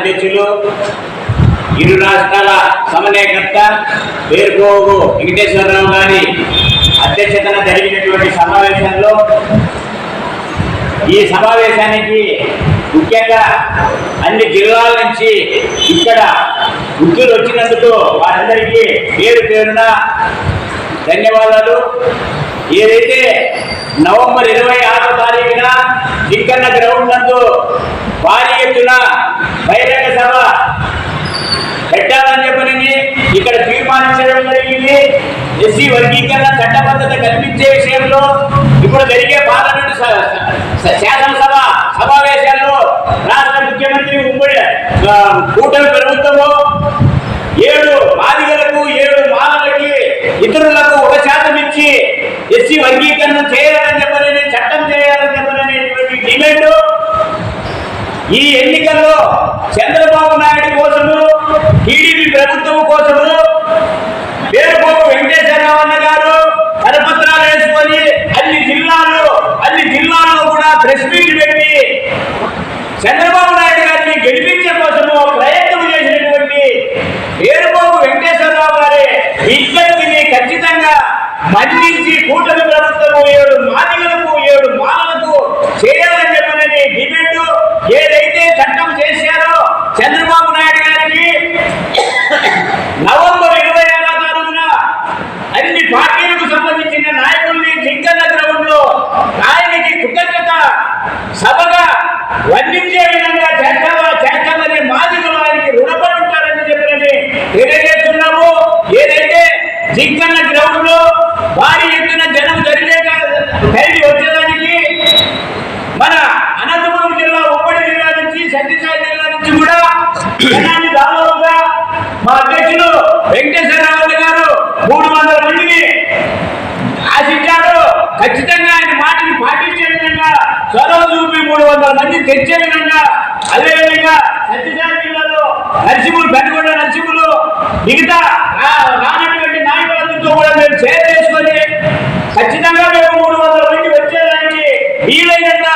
అధ్యక్షులు ఇరు రాష్ట్రాల సమన్వయకర్త పేరుకోగు వెంకటేశ్వరరావు గారి అధ్యక్షతన జరిగినటువంటి సమావేశంలో ఈ సమావేశానికి ముఖ్యంగా అన్ని జిల్లాల నుంచి ఇక్కడ గుర్తులు వచ్చినందుకు వారందరికీ పేరు పేరున ధన్యవాదాలు. ఏదైతే నవంబర్ ఇరవై ఆరో తారీఖున జింకన్న గ్రౌండ్ నందు భారీ ఎత్తున బహిరంగ సభ పెట్టాలని చెప్పని ఇక్కడ తీర్మానించడం జరిగింది. ఎస్సీ వర్గీకరణ చట్టబద్ధత కల్పించే విషయంలో ఇప్పుడు జరిగే పార్లమెంటు శాసనసభ సమావేశాల్లో రాష్ట్ర ముఖ్యమంత్రి ఉమ్మడి కూటమి ప్రభుత్వము ఏడు బాధితులకు ఏడు మాలలకి ఇతరులకు ఒక శాతం ఇచ్చి ఎస్సీ వర్గీకరణ చేయాలని చెప్పని చట్టం చేయాలని చెప్పనేటువంటి డిమాండ్ ఈ ఎన్నికల్లో చంద్రబాబు నాయుడు కోసము టీడీపీ ప్రభుత్వం కోసము పేరుపోకు వెంకటేశ్వరరావు గారు కరపత్రాలు వేసుకొని అన్ని జిల్లాల్లో అన్ని జిల్లాల్లో కూడా ప్రెస్ మీట్ పెట్టి చంద్రబాబు నాయుడు గారిని గెలిపించే కోసము ప్రయత్నం చేసినటువంటి పేరుపోకు వెంకటేశ్వరరావు గారి విజ్ఞప్తిని ఖచ్చితంగా మన్నించి కూటమి ప్రభుత్వం ఏడు మాదిగలకు ఏడు మాలలకు చేయాలని చెప్పనని డిమాండ్ ఏదైతే చట్టం చేశారో చంద్రబాబు నాయుడు గారికి నవంబర్ ఇరవై ఆరో తారీఖున అన్ని పార్టీలకు సంబంధించిన నాయకుల్ని జింకన్న గ్రౌండ్లో ఆయనకి కృతజ్ఞత సభగా వర్ణించే విధంగా చేస్తావా చేస్తామని మాదిగలు ఆయనకి రుణపడి ఉంటారని చెప్పని తెలియజేస్తున్నాము ఏదైతే జింకన్న గ్రౌండ్లో భారీ ఎత్తున జనం జరిగే కలిగి వచ్చేదానికి మన అనంతపురం జిల్లా ఉమ్మడి జిల్లా నుంచి సత్యసాయి జిల్లా నుంచి కూడా జనాన్ని దాదాపుగా మా అధ్యక్షులు వెంకటేశ్వరరావు గారు మూడు వందల మందిని ఆశించారు. ఖచ్చితంగా ఆయన మాటని పాటించే విధంగా చొరవ చూపి మూడు వందల మంది తెచ్చే విధంగా అదేవిధంగా సత్యసాయి జిల్లాలో నరసింహులు బెండగొండ నరసింహులు మిగతా నాయకులందరితో కూడా మేము షేర్ చేసుకొని ఖచ్చితంగా మేము మూడు వందల మంది వచ్చేదానికి వీలైనంత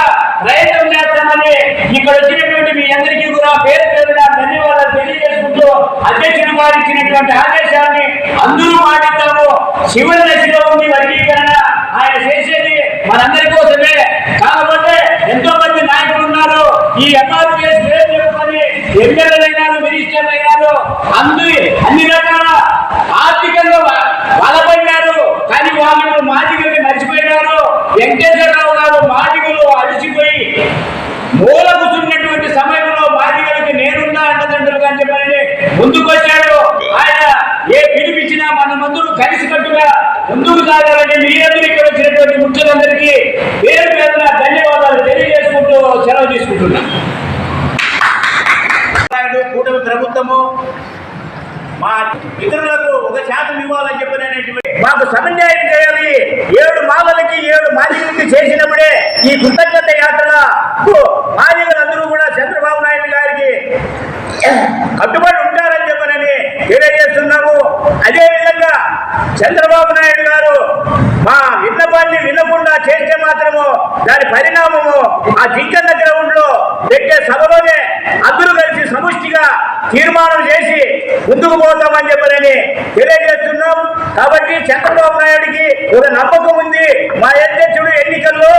ప్రయత్నం చేస్తామని ఇక్కడ వచ్చినటువంటి మీ అందరికీ కూడా పేరు పేరు ధన్యవాదాలు తెలియజేసుకుంటూ అధ్యక్షుడు వారు ఇచ్చినటువంటి ఆదేశాన్ని అందరూ పాటిస్తాము శివుల దశలో ఉంది వర్గీకరణ. ఆయన చేసేది మనందరి కోసమే. కాకపోతే ఎంతో మంది నాయకులు ఉన్నారు. ఈ ఎంఆర్పిఎస్ పేరు చెప్పుకొని ఎమ్మెల్యేలైనారు మినిస్టర్లు అయినారు అందరి అన్ని ముందుకొచ్చాడు. ఆయన ఏ పిలిపించినా మనమందరూ కలిసికట్టుగా ముందుకు సాగాలని మీరందరూ ఇక్కడ వచ్చినటువంటి ముఖ్యులందరికీ పేరు పేరున ధన్యవాదాలు తెలియజేసుకుంటూ సెలవు తీసుకుంటున్నాను నాయుడు కూటమి ప్రభుత్వము మా ఇతరులకు ఒక శాతం ఇవ్వాలని చెప్పినటువంటి మాకు సమన్వయం చేయాలి. ఏడు మాలలకి ఏడు మాదిగలకి చేసినప్పుడే ఈ కృతజ్ఞత యాత్ర మాదిగలందరూ కూడా చంద్రబాబు నాయుడు గారికి కట్టుబడి ఉంటారని చెప్పనని తెలియజేస్తున్నాము అదే విధంగా చంద్రబాబు నాయుడు గారు మా విన్నపాన్ని వినకుండా చేస్తే మాత్రము దాని పరిణామము ఆ జింకన్న గ్రౌండ్లో పెట్టే సభలోనే అందరూ కలిసి సముష్టిగా తీర్మానం చేసి ముందుకు పోతామని చెప్పనని తెలియజేస్తున్నాం. కాబట్టి చంద్రబాబు నాయుడికి ఒక నమ్మకం ఉంది. మా అధ్యక్షుడు ఎన్నికల్లో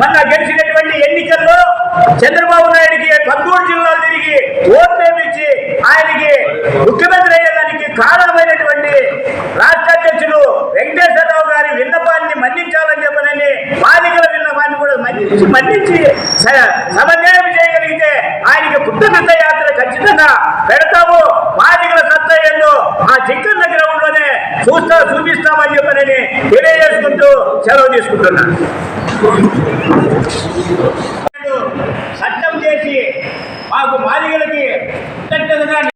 మన గెలిచినటువంటి ఎన్నికల్లో చంద్రబాబు నాయుడికి పదమూడు జిల్లాలు తిరిగి ఓట్ వేపించి ఆయనకి ముఖ్యమంత్రి అయ్యేదానికి కారణమైనటువంటి రాష్ట్ర అధ్యక్షులు వెంకటేశ్వరరావు గారి విన్నపాన్ని మన్నించాలని చెప్పనని బాలికల విన్నపాన్ని కూడా మన్నించి సమన్వయం చేయగలిగితే ఆయనకి కృతజ్ఞత యాత్ర ఖచ్చితంగా పెడతాము. బాలికల సత్తా ఏందో ఆ జిక్కన్న గ్రౌండ్లోనే చూస్తా చూపిస్తామని చెప్పనని తెలియజేసుకుంటూ సెలవు తీసుకుంటున్నాను